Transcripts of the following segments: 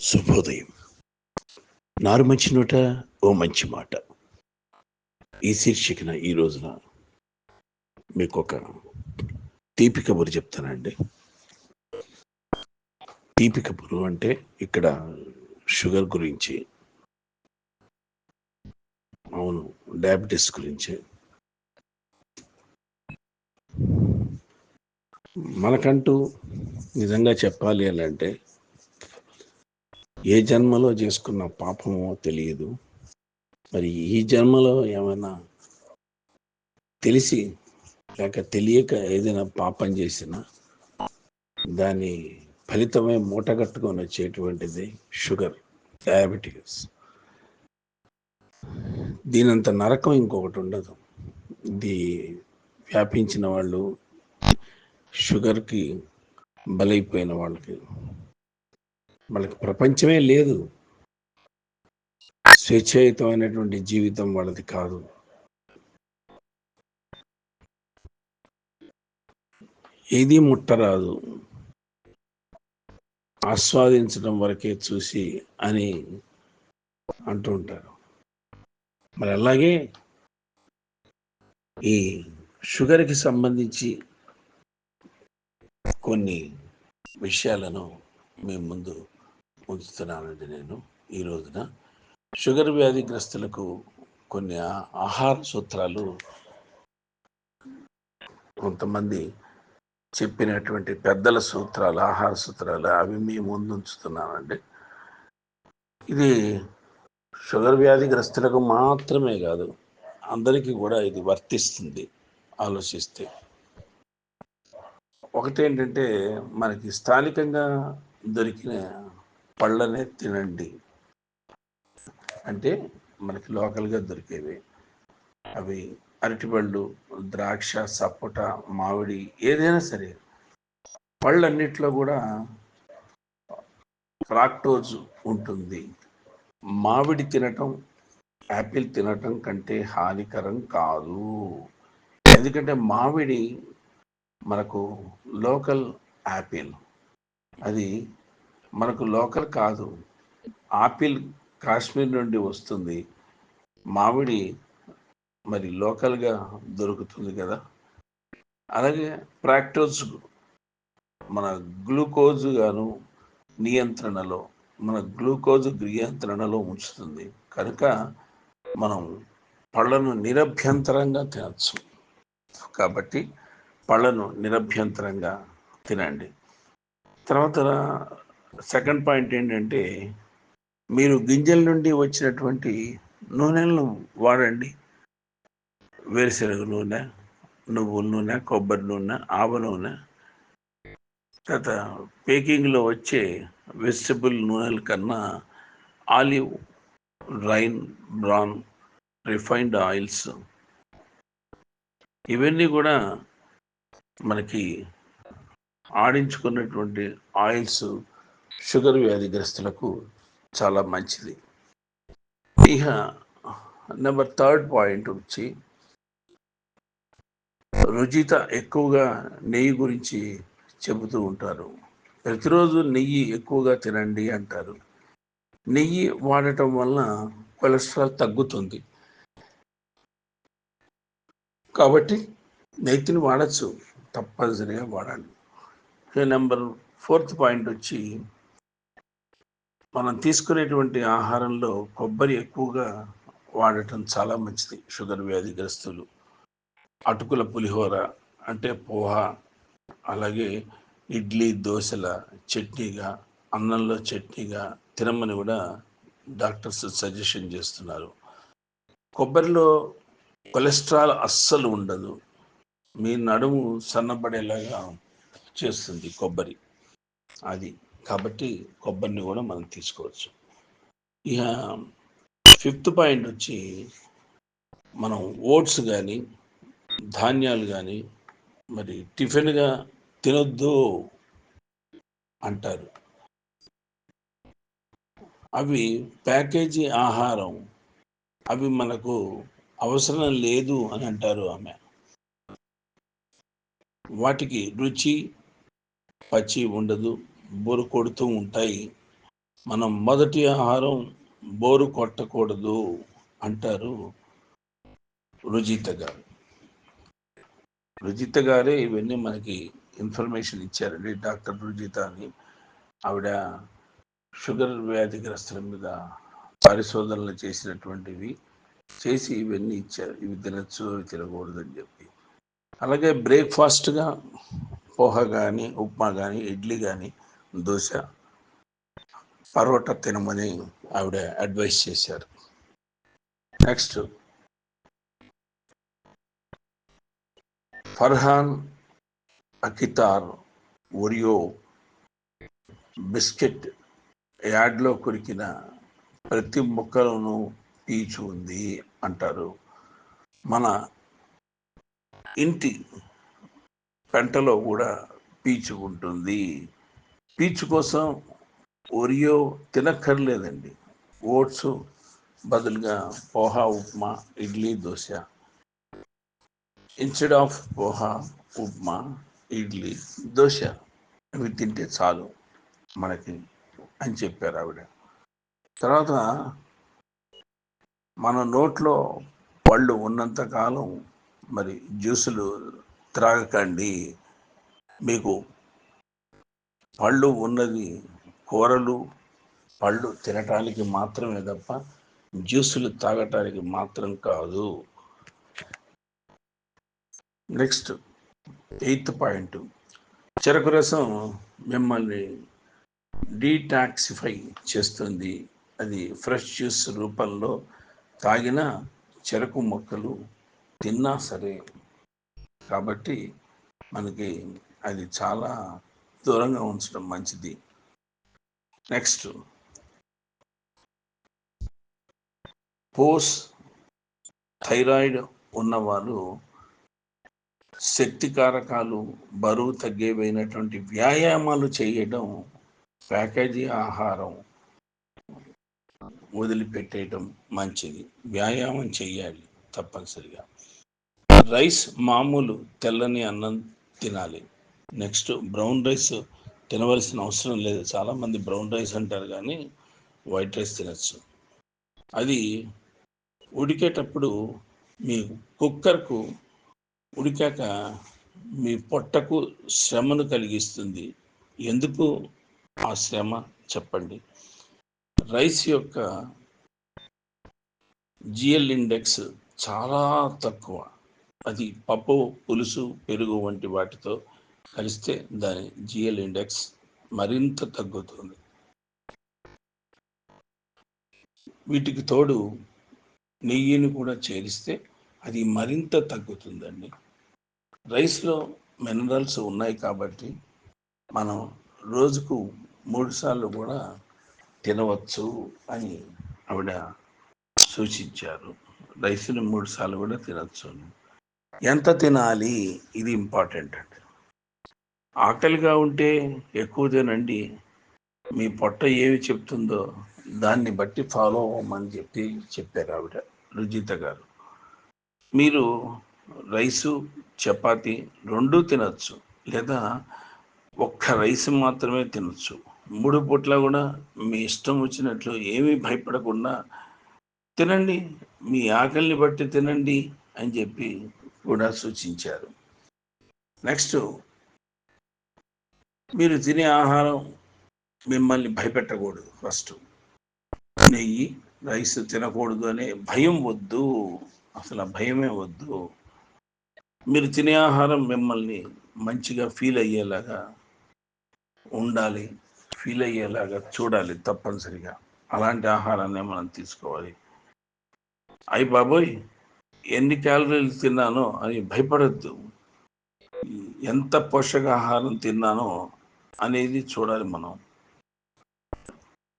శుభోదయం నారు మంచి నోట ఓ మంచి మాట. ఈ శీర్షికన ఈ రోజున మీకు ఒక తీపి కబురు చెప్తానండి. తీపి కబురు అంటే ఇక్కడ షుగర్ గురించి అవును డయాబెటీస్ గురించి. మనకంటూ నిజంగా చెప్పాలి అని అంటే ఏ జన్మలో చేసుకున్న పాపమో తెలియదు. మరి ఈ జన్మలో ఏమైనా తెలిసి లేక తెలియక ఏదైనా పాపం చేసినా దాని ఫలితమే మూటగట్టుకొని వచ్చేటువంటిది షుగర్ డయాబెటీస్. దీనంత నరకం ఇంకొకటి ఉండదు. ఇది వ్యాపించిన వాళ్ళు షుగర్కి బలైపోయిన వాళ్ళకి వాళ్ళకి ప్రపంచమే లేదు. స్వేచ్ఛాయుతమైనటువంటి జీవితం వాళ్ళది కాదు. ఏది ముట్టరాదు. ఆస్వాదించడం వరకే చూసి అని అంటూ ఉంటారు. మరి అలాగే ఈ షుగర్కి సంబంధించి కొన్ని విషయాలను మేము ముందు ఉంచుతున్నానండి నేను ఈ రోజున. షుగర్ వ్యాధిగ్రస్తులకు కొన్ని ఆహార సూత్రాలు కొంతమంది చెప్పినటువంటి పెద్దల సూత్రాలు ఆహార సూత్రాలు అవి మీ ముందు ఉంచుతున్నానండి. ఇది షుగర్ వ్యాధిగ్రస్తులకు మాత్రమే కాదు అందరికీ కూడా ఇది వర్తిస్తుంది ఆలోచిస్తే. ఒకటేంటంటే మనకి స్థానికంగా దొరికిన పళ్ళనే తినండి. అంటే మనకి లోకల్గా దొరికేవి. అవి అరటిపళ్ళు ద్రాక్ష సపోట మామిడి ఏదైనా సరే. పళ్ళన్నిట్లో కూడా ఫ్రాక్టోజ్ ఉంటుంది. మామిడి తినటం యాపిల్ తినటం కంటే హానికరం కాదు. ఎందుకంటే మామిడి మనకు లోకల్ యాపిల్. అది మనకు లోకల్ కాదు. ఆపిల్ కాశ్మీర్ నుండి వస్తుంది. మామిడి మరి లోకల్గా దొరుకుతుంది కదా. అలాగే ప్రాక్టోజ్ మన గ్లూకోజ్ గాను నియంత్రణలో మన గ్లూకోజ్ నియంత్రణలో ఉంచుతుంది. కనుక మనం పళ్ళను నిరభ్యంతరంగా తినచ్చు. కాబట్టి పళ్ళను నిరభ్యంతరంగా తినండి. తర్వాత సెకండ్ పాయింట్ ఏంటంటే మీరు గింజల నుండి వచ్చినటువంటి నూనెలను వాడండి. వేరుశనగ నూనె నువ్వుల నూనె కొబ్బరి నూనె ఆవ నూనె. తర్వాత పేకింగ్లో వచ్చే వెజిటబుల్ నూనెల కన్నా olive rice bran refined oils. ఇవన్నీ కూడా మనకి ఆడించుకున్నటువంటి ఆయిల్స్ షుగర్ వ్యాధిగ్రస్తులకు చాలా మంచిది. ఇక నెంబర్ థర్డ్ పాయింట్ వచ్చి రుచిత ఎక్కువగా నెయ్యి గురించి చెబుతూ ఉంటారు. ప్రతిరోజు నెయ్యి ఎక్కువగా తినండి అంటారు. నెయ్యి వాడటం వలన కొలెస్ట్రాల్ తగ్గుతుంది. కాబట్టి నెయ్యిని వాడచ్చు తప్పనిసరిగా వాడండి నెంబర్ ఫోర్త్ పాయింట్ వచ్చి మనం తీసుకునేటువంటి ఆహారంలో కొబ్బరి ఎక్కువగా వాడటం చాలా మంచిది. షుగర్ వ్యాధిగ్రస్తులు అటుకుల పులిహోర అంటే పోహ అలాగే ఇడ్లీ దోశల చట్నీగా అన్నంలో చట్నీగా తినమని కూడా డాక్టర్స్ సజెషన్ చేస్తున్నారు. కొబ్బరిలో కొలెస్ట్రాల్ అస్సలు ఉండదు. మీ నడుము సన్నబడేలాగా చేస్తుంది కొబ్బరి. అది కాబట్టి కొబ్బరిని కూడా మనం తీసుకోవచ్చు. ఇక ఫిఫ్త్ పాయింట్ వచ్చి మనం ఓట్స్ కానీ ధాన్యాలు కానీ మరి టిఫిన్గా తినొద్దు అంటారు. అవి ప్యాకేజీ ఆహారం. అవి మనకు అవసరం లేదు అని అంటారు ఆమె. వాటికి రుచి పచ్చి ఉండదు. బోరు కొడుతూ ఉంటాయి. మనం మొదటి ఆహారం బోరు కొట్టకూడదు అంటారు రుజిత గారు. రుజిత గారే ఇవన్నీ మనకి ఇన్ఫర్మేషన్ ఇచ్చారండి. డాక్టర్ రుజిత అని ఆవిడ షుగర్ వ్యాధిగ్రస్తుల మీద పరిశోధనలు చేసినటువంటివి చేసి ఇవన్నీ ఇచ్చారు. ఇవి తినచ్చు ఇవి తినకూడదని చెప్పి. అలాగే బ్రేక్ఫాస్ట్గా పోహ కానీ ఉప్మా కానీ ఇడ్లీ కానీ దోశ పరోటా తినమని ఆవిడ అడ్వైస్ చేశారు. Next Farhan Akhtar Oreo biscuit యాడ్లో కొరికిన ప్రతి ముక్కలను పీచు ఉంది అంటారు. మన ఇంటి పెంటలో కూడా పీచు ఉంటుంది. స్పీచ్ కోసం ఒరియో తినక్కర్లేదండి. ఓట్స్ బదులుగా పోహా ఉప్మా ఇడ్లీ దోశ. ఇన్స్టెడ్ ఆఫ్ పోహా ఉప్మా ఇడ్లీ దోశ ఇవి తింటే చాలు మనకి అని చెప్పారు ఆవిడ. తర్వాత మన నోట్లో పళ్ళు ఉన్నంత కాలం మరి జ్యూసులు త్రాగకండి మీకు పళ్ళు ఉన్నది కూరలు పళ్ళు తినటానికి మాత్రమే తప్ప జ్యూసులు తాగటానికి మాత్రం కాదు. Next eighth point. చెరకు రసం మిమ్మల్ని డీటాక్సిఫై చేస్తుంది. అది ఫ్రెష్ జ్యూస్ రూపంలో తాగిన చెరకు మొక్కలు తిన్నా సరే. కాబట్టి మనకి అది చాలా దూరంగా ఉంచడం మంచిది. నెక్స్ట్ పోస్ థైరాయిడ్ ఉన్నవాళ్ళు శక్తి కారకాలు బరువు తగ్గేవైనటువంటి వ్యాయామాలు చేయడం ప్యాకేజీ ఆహారం వదిలిపెట్టేయడం మంచిది. వ్యాయామం చేయాలి తప్పనిసరిగా. రైస్ మామూలు తెల్లని అన్నం తినాలి. నెక్స్ట్ బ్రౌన్ రైస్ తినవలసిన అవసరం లేదు. చాలామంది బ్రౌన్ రైస్ అంటారు కానీ వైట్ రైస్ తినచ్చు. అది ఉడికేటప్పుడు మీ కుక్కర్కు ఉడికాక మీ పొట్టకు శ్రమను కలిగిస్తుంది. ఎందుకు ఆ శ్రమ? చెప్పండి. రైస్ యొక్క జిఎల్ ఇండెక్స్ చాలా తక్కువ. అది పప్పు పులుసు పెరుగు వంటి వాటితో కలిస్తే దాని జిఎల్ ఇండెక్స్ మరింత తగ్గుతుంది. వీటికి తోడు నెయ్యిని కూడా చేరిస్తే అది మరింత తగ్గుతుందండి. రైస్లో మినరల్స్ ఉన్నాయి కాబట్టి మనం రోజుకు మూడు సార్లు కూడా తినవచ్చు అని ఆవిడ సూచించారు. రైస్ని మూడు సార్లు కూడా తినచ్చు ఎంత తినాలి? ఇది ఇంపార్టెంట్ అండి. ఆకలిగా ఉంటే ఎక్కువ తినండి మీ పొట్ట ఏమి చెప్తుందో దాన్ని బట్టి ఫాలో అవ్వమని చెప్పి చెప్పారు ఆవిడ రుజిత గారు. మీరు రైసు చపాతి రెండూ తినచ్చు లేదా ఒక్క రైస్ మాత్రమే తినచ్చు. మూడు పూట్ల కూడా మీ ఇష్టం వచ్చినట్లు ఏమీ భయపడకుండా తినండి మీ ఆకలిని బట్టి తినండి అని చెప్పి కూడా సూచించారు. నెక్స్ట్ మీరు తినే ఆహారం మిమ్మల్ని భయపెట్టకూడదు ఫస్ట్. నెయ్యి రైస్ తినకూడదు అనే భయం వద్దు. అసలు భయమే వద్దు. మీరు తినే ఆహారం మిమ్మల్ని మంచిగా ఫీల్ అయ్యేలాగా ఉండాలి ఫీల్ అయ్యేలాగా చూడాలి తప్పనిసరిగా. అలాంటి ఆహారాన్ని మనం తీసుకోవాలి. అయి బాబోయ్ ఎన్ని క్యాలరీలు తిన్నానో అని భయపడద్దు. ఎంత పోషకాహారం తిన్నానో అనేది చూడాలి మనం.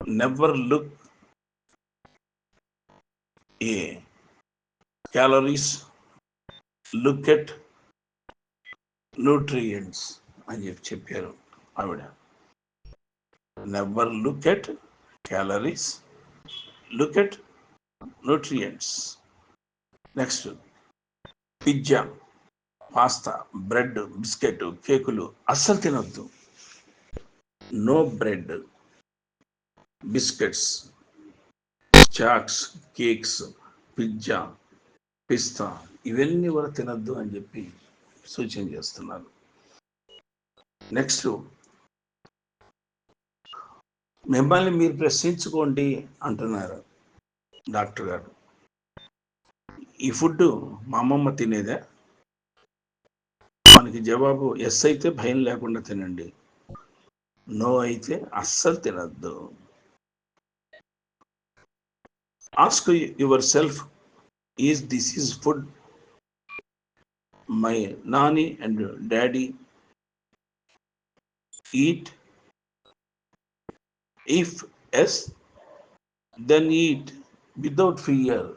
Never look a calories look at nutrients అని చెప్పి చెప్పారు ఆవిడ. Never look at calories look at nutrients next pizza pasta bread biscuit కేకులు అస్సలు తినొద్దు. No bread biscuits chocs cakes pizza pasta ఇవన్నీ కూడా తినద్దు అని చెప్పి సూచన చేస్తున్నారు. నెక్స్ట్ మిమ్మల్ని మీరు ప్రశ్నించుకోండి అంటున్నారు డాక్టర్ గారు. ఈ ఫుడ్ మా అమ్మమ్మ తినేదే. మనకి జవాబు ఎస్ అయితే భయం లేకుండా తినండి. నో అయితే అస్సలు తినద్దు. Ask yourself is this is food my Nani and daddy eat if yes then eat without fear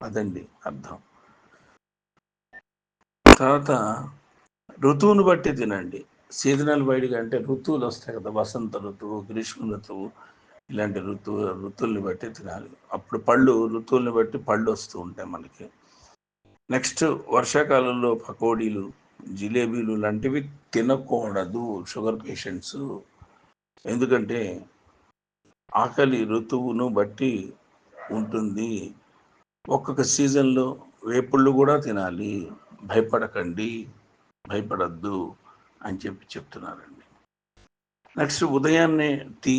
అదండి అర్థం. తర్వాత ఋతువును బట్టి తినండి. సీజనల్ వైడ్గా అంటే ఋతువులు వస్తాయి కదా వసంత ఋతువు గ్రీష్మ ఋతువు ఇలాంటి ఋతువు ఋతువుల్ని బట్టి తినాలి. అప్పుడు పళ్ళు ఋతువుల్ని బట్టి పళ్ళు వస్తూ ఉంటాయి మనకి. నెక్స్ట్ వర్షాకాలంలో పకోడీలు జిలేబీలు లాంటివి తినకూడదు షుగర్ పేషెంట్స్. ఎందుకంటే ఆకలి ఋతువును బట్టి ఉంటుంది. ఒక్కొక్క సీజన్లో వేపుళ్ళు కూడా తినాలి. భయపడకండి భయపడద్దు. అని చెప్పి చెప్తున్నారండి. నెక్స్ట్ ఉదయాన్నే టీ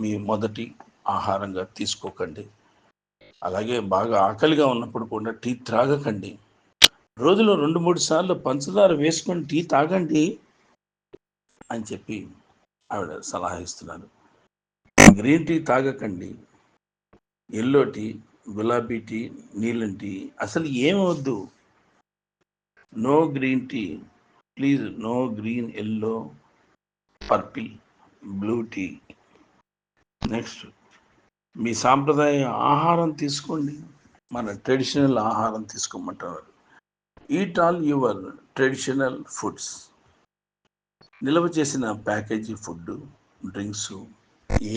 మీ మొదటి ఆహారంగా తీసుకోకండి. అలాగే బాగా ఆకలిగా ఉన్నప్పుడు కూడా టీ త్రాగకండి. రోజులో రెండు మూడు సార్లు పంచదార వేసుకొని టీ తాగండి అని చెప్పి ఆవిడ సలహా ఇస్తున్నారు. గ్రీన్ టీ తాగకండి. ఎల్లో టీ గులాబీ టీ నీలం టీ అసలు ఏమవద్దు no green tea. Please no green yellow purple blue tea. Next మీ సాంప్రదాయ ఆహారం తీసుకోండి. మన ట్రెడిషనల్ ఆహారం తీసుకోమంటారు. Eat all your traditional foods నిల్వ చేసిన ప్యాకేజీ ఫుడ్ డ్రింక్స్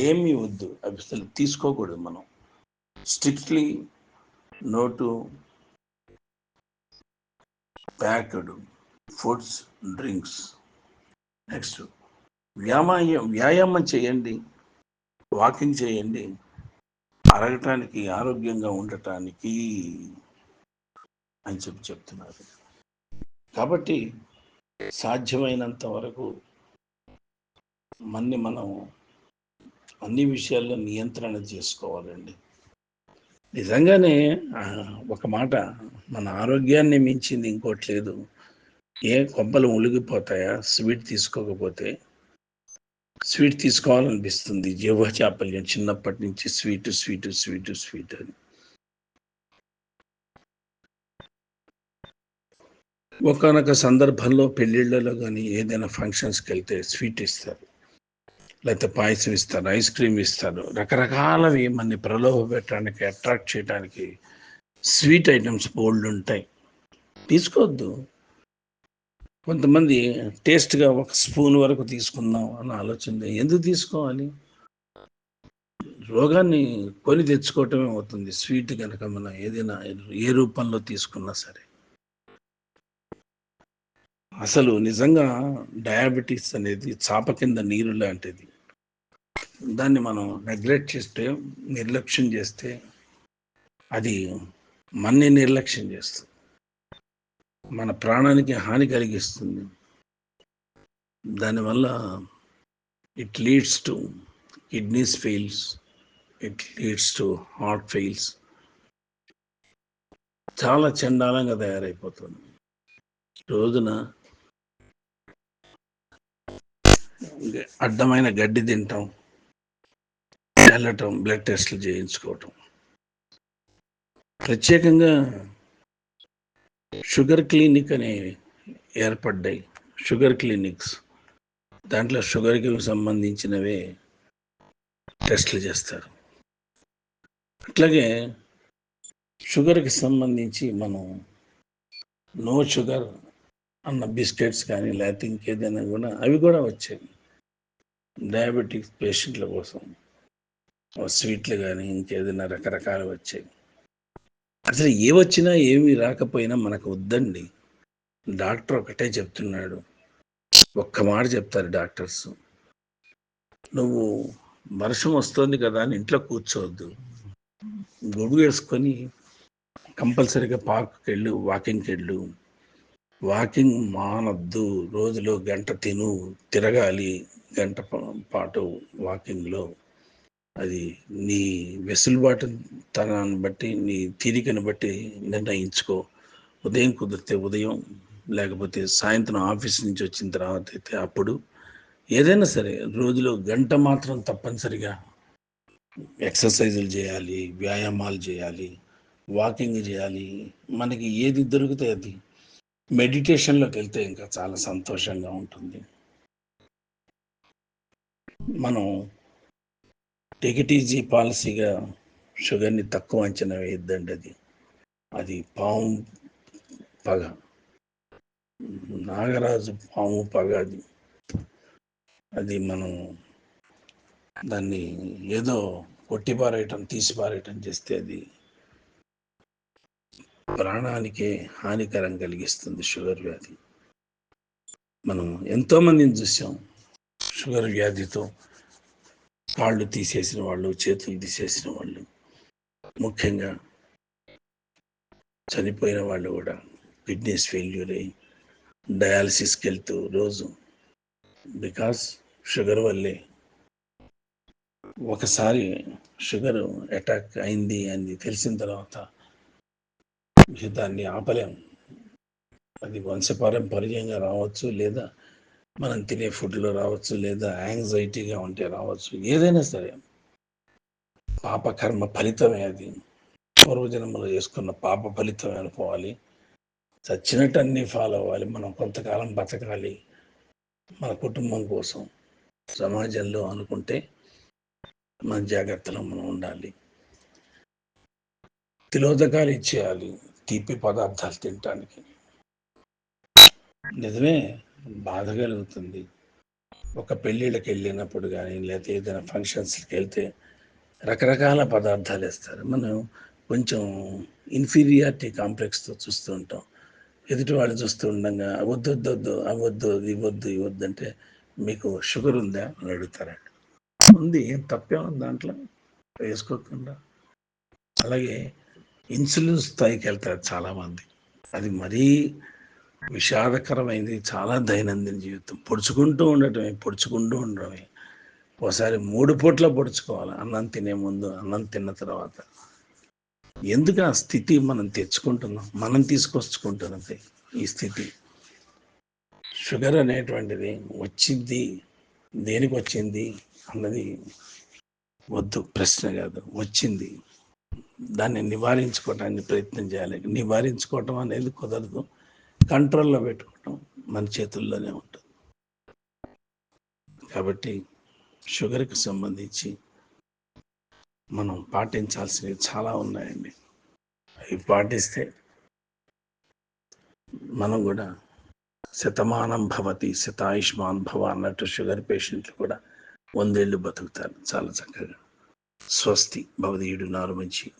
ఏమీ వద్దు. అవి అసలు తీసుకోకూడదు మనం. Strictly no to packed foods drinks. Next వ్యాయామం వ్యాయామం చేయండి. వాకింగ్ చేయండి. అరగటానికి ఆరోగ్యంగా ఉండటానికి అని చెప్పి చెప్తున్నారు. కాబట్టి సాధ్యమైనంత వరకు మన్ని మనం అన్ని విషయాల్లో నియంత్రణ చేసుకోవాలండి. నిజంగానే ఒక మాట మన ఆరోగ్యాన్ని మించింది ఇంకోటి లేదు. ఏ కొబ్బలు ఉలిగిపోతాయా స్వీట్ తీసుకోకపోతే? స్వీట్ తీసుకోవాలనిపిస్తుంది. జీవ చాపల్యం చిన్నప్పటి నుంచి స్వీట్ స్వీట్ స్వీట్ స్వీట్ అని. ఒకనొక సందర్భంలో పెళ్ళిళ్ళలో కానీ ఏదైనా ఫంక్షన్స్కి వెళ్తే స్వీట్ ఇస్తారు. లేకపోతే పాయసం ఇస్తారు ఐస్ క్రీమ్ ఇస్తారు. రకరకాలవి మన ప్రలోభ పెట్టడానికి అట్రాక్ట్ చేయడానికి స్వీట్ ఐటమ్స్ బోల్డ్ ఉంటాయి. తీసుకోవద్దు. కొంతమంది టేస్ట్గా ఒక స్పూన్ వరకు తీసుకుందాం అన్న ఆలోచన ఎందుకు తీసుకోవాలి? రోగాన్ని కొని తెచ్చుకోవటమే అవుతుంది. స్వీట్ కనుక మనం ఏదైనా ఏ రూపంలో తీసుకున్నా సరే. అసలు నిజంగా డయాబెటీస్ అనేది చాప కింద నీరు లాంటిది. దాన్ని మనం నెగ్లెక్ట్ చేస్తే నిర్లక్ష్యం చేస్తే అది మన్ని నిర్లక్ష్యం చేస్తుంది. మన ప్రాణానికి హాని కలిగిస్తుంది. దానివల్ల it leads to kidneys fails it leads to heart fails చాలా చండాలంగా తయారైపోతుంది. రోజున అడ్డమైన గడ్డి తింటాం వెళ్ళటం బ్లడ్ టెస్ట్లు చేయించుకోవటం. ప్రత్యేకంగా షుగర్ క్లినిక్ అనే ఏర్పడ్డాయి. Sugar clinics. దాంట్లో షుగర్కి సంబంధించినవే టెస్ట్లు చేస్తారు. అట్లాగే షుగర్కి సంబంధించి మనం నో షుగర్ అన్న బిస్కెట్స్ కానీ లేకపోతే ఇంకేదైనా కూడా అవి కూడా వచ్చాయి డయాబెటిక్స్ పేషెంట్ల కోసం. స్వీట్లు కానీ ఇంకేదైనా రకరకాలు వచ్చాయి అసలు ఏ వచ్చినా ఏమి రాకపోయినా మనకు వద్దండి. డాక్టర్ ఒకటే చెప్తున్నాడు. ఒక్క మాట చెప్తారు డాక్టర్స్. నువ్వు వర్షం వస్తుంది కదా అని ఇంట్లో కూర్చోవద్దు. గొడుగు వేసుకొని కంపల్సరీగా పార్క్కి వెళ్ళు వాకింగ్కి వెళ్ళు వాకింగ్ మానద్దు. రోజులో గంట తిను తిరగాలి గంట పాటు వాకింగ్లో. అది నీ వెసులుబాటు తనాన్ని బట్టి నీ తీరికను బట్టి నిర్ణయించుకో. ఉదయం కుదిరితే ఉదయం లేకపోతే సాయంత్రం ఆఫీస్ నుంచి వచ్చిన తర్వాత అయితే అప్పుడు. ఏదైనా సరే రోజులో గంట మాత్రం తప్పనిసరిగా ఎక్సర్సైజులు చేయాలి వ్యాయామాలు చేయాలి వాకింగ్ చేయాలి. మనకి ఏది దొరికితే అది. మెడిటేషన్లోకి వెళ్తే ఇంకా చాలా సంతోషంగా ఉంటుంది. మనం టెకిటీజీ పాలసీగా షుగర్ని తక్కువ అంచనా వేయద్దండి అది. అది పాము పగ. నాగరాజు పాము పగ అది. అది మనం దాన్ని ఏదో కొట్టిపారేయటం తీసిపారేయటం చేస్తే అది ప్రాణానికే హానికరం కలిగిస్తుంది షుగర్ వ్యాధి. మనం ఎంతోమందిని చూసాం షుగర్ వ్యాధితో. కాళ్ళు తీసేసిన వాళ్ళు చేతులు తీసేసిన వాళ్ళు ముఖ్యంగా చనిపోయిన వాళ్ళు కూడా కిడ్నీస్ ఫెయిల్యూర్ అయ్యి డయాలసిస్కి వెళ్తూ రోజు బికాస్ షుగర్ వల్లే ఒకసారి షుగర్ అటాక్ అయింది అని తెలిసిన తర్వాత దాన్ని ఆపలేం. అది వంశపారంపర్యంగా రావచ్చు లేదా మనం తినే ఫుడ్లో రావచ్చు లేదా యాంగ్జైటీగా ఉంటే రావచ్చు ఏదైనా సరే. పాపకర్మ ఫలితమే అది. పూర్వజన్మలో చేసుకున్న పాప ఫలితమే అనుకోవాలి. చచ్చినట్టు అన్నీ ఫాలో అవ్వాలి. మనం కొంతకాలం బతకాలి మన కుటుంబం కోసం. సమాజంలో అనుకుంటే మన జాగ్రత్తలో మనం ఉండాలి. తిలోదకాలు ఇచ్చేయాలి. తీపి పదార్థాలు తినటానికి. నిజమే? బాధ కలుగుతుంది. ఒక పెళ్ళిళ్ళకి వెళ్ళినప్పుడు కానీ లేకపోతే ఏదైనా ఫంక్షన్స్కి వెళ్తే రకరకాల పదార్థాలు వేస్తారు. మనం కొంచెం ఇన్ఫీరియారిటీ కాంప్లెక్స్తో చూస్తూ ఉంటాం. ఎదుటి వాళ్ళు చూస్తూ ఉండగా వద్దు వద్దు వద్దు అవద్దు ఇవ్వద్దు ఇవ్వద్దు అంటే మీకు షుగర్ ఉందా అని అడుగుతారండి ఉంది ఏం తప్పే ఉంది దాంట్లో వేసుకోకుండా. అలాగే ఇన్సులిన్ స్థాయికి వెళ్తారు చాలామంది. అది మరీ విషాదకరమైంది చాలా దైనందిన జీవితం. పొడుచుకుంటూ ఉండటమే పొడుచుకుంటూ ఉండడమే. ఒకసారి మూడు పూట్ల పొడుచుకోవాలి. అన్నం తినే ముందు అన్నం తిన్న తర్వాత. ఎందుకు ఆ స్థితి మనం తెచ్చుకుంటున్నాం? మనం తీసుకొచ్చుకుంటున్నది ఈ స్థితి. షుగర్ అనేటువంటిది వచ్చింది దేనికి వచ్చింది అన్నది వద్దు ప్రశ్న కాదు. వచ్చింది. దాన్ని నివారించుకోవడానికి ప్రయత్నం చేయాలి. నివారించుకోవటం అనేది కుదరదు. కంట్రోల్లో పెట్టుకోవటం మన చేతుల్లోనే ఉంటుంది. కాబట్టి షుగర్కి సంబంధించి మనం పాటించాల్సినవి చాలా ఉన్నాయండి. అవి పాటిస్తే మనం కూడా శతమానం భవతి శతాయుష్మాన్ భవ అన్నట్టు షుగర్ పేషెంట్లు కూడా వందేళ్ళు బతుకుతారు. చాలా చక్కగా. స్వస్తి. భవదీయుడు నారు మంచి